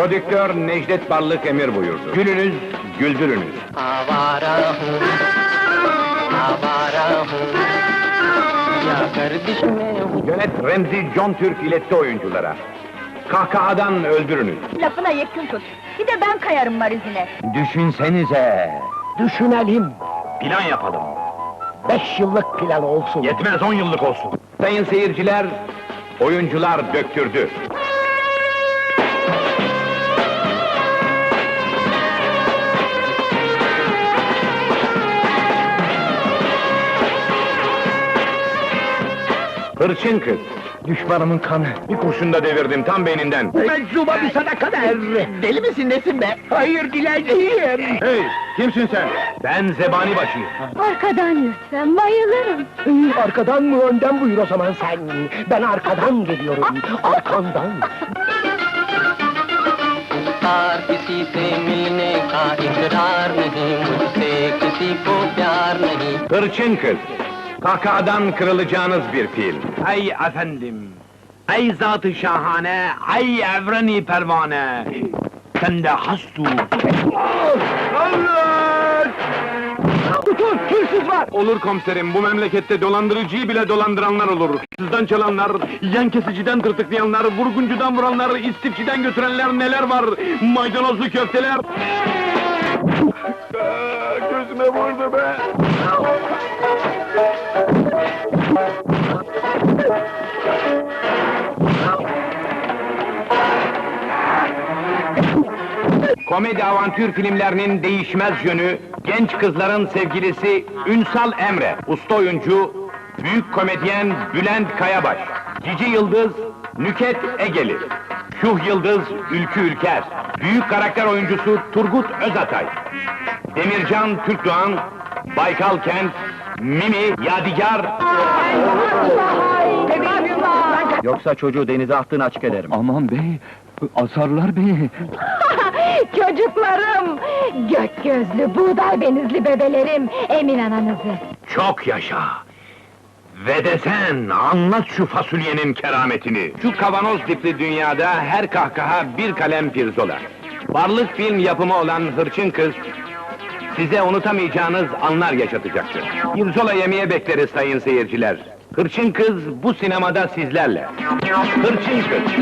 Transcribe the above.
Prodüktör Necdet Ballık emir buyurdu. Gülünüz, güldürünüz. Avara hum, avara hum. Ya kardeşime... Yönet Remzi John Türk iletti oyunculara. Kahkahadan öldürünüz. Lafına yakın tut. Bir de ben kayarım marizine. Düşünsenize. Düşünelim. Plan yapalım. Beş yıllık plan olsun. Yetmez on yıllık olsun. Sayın seyirciler, oyuncular döktürdü. Hırçın kız. Düşmanımın kanı. Bir kurşunda devirdim tam beyninden. Meczuba bir sadaka der. Deli misin nesin be? Hayır dileyim. Hey, kimsin sen? Ben zebani başıyım. Arkadan lütfen, bayılırım. Ee, Arkadan mı önden buyur o zaman sen. Ben arkadan geliyorum. Arkandan. तार किसी से मिलने का इकरार नहीं मुझसे किसी को प्यार नहीं Hırçın kız. Kahkahadan kırılacağınız bir film. Ey efendim! Ey zat-ı şahane! Ey evreni pervane! Sen de hastu! Tutun hırsız var. Olur komiserim, bu memlekette dolandırıcıyı bile dolandıranlar olur. Sizden çalanlar, yan kesiciden tırtıklayanlar, vurguncudan vuranlar, istifçiden götürenler neler var? Maydanozlu köfteler... Aa, Gözüme vurdu be! Komedi avantür filmlerinin değişmez yönü, genç kızların sevgilisi Ünsal Emre, usta oyuncu, büyük komedyen Bülent Kayabaş, Cici Yıldız, Nüket Egeli, Şuh Yıldız, Ülkü Ülker, büyük karakter oyuncusu Turgut Özatay, Demircan Türkdoğan, Baykal Kent, Mimi, Yadigar... Yoksa çocuğu denize attığını açık ederim. Aman bey! Asarlar beni! Çocuklarım! Gök gözlü, buğday benizli bebelerim, Emin ananızı. Çok yaşa! Ve de sen, anlat şu fasulyenin kerametini! Şu kavanoz dipli dünyada her kahkaha bir kalem pirzola. Varlık film yapımı olan Hırçın Kız, size unutamayacağınız anlar yaşatacaktır. Pirzola yemeye bekleriz sayın seyirciler. Hırçın Kız bu sinemada sizlerle. Hırçın Kız!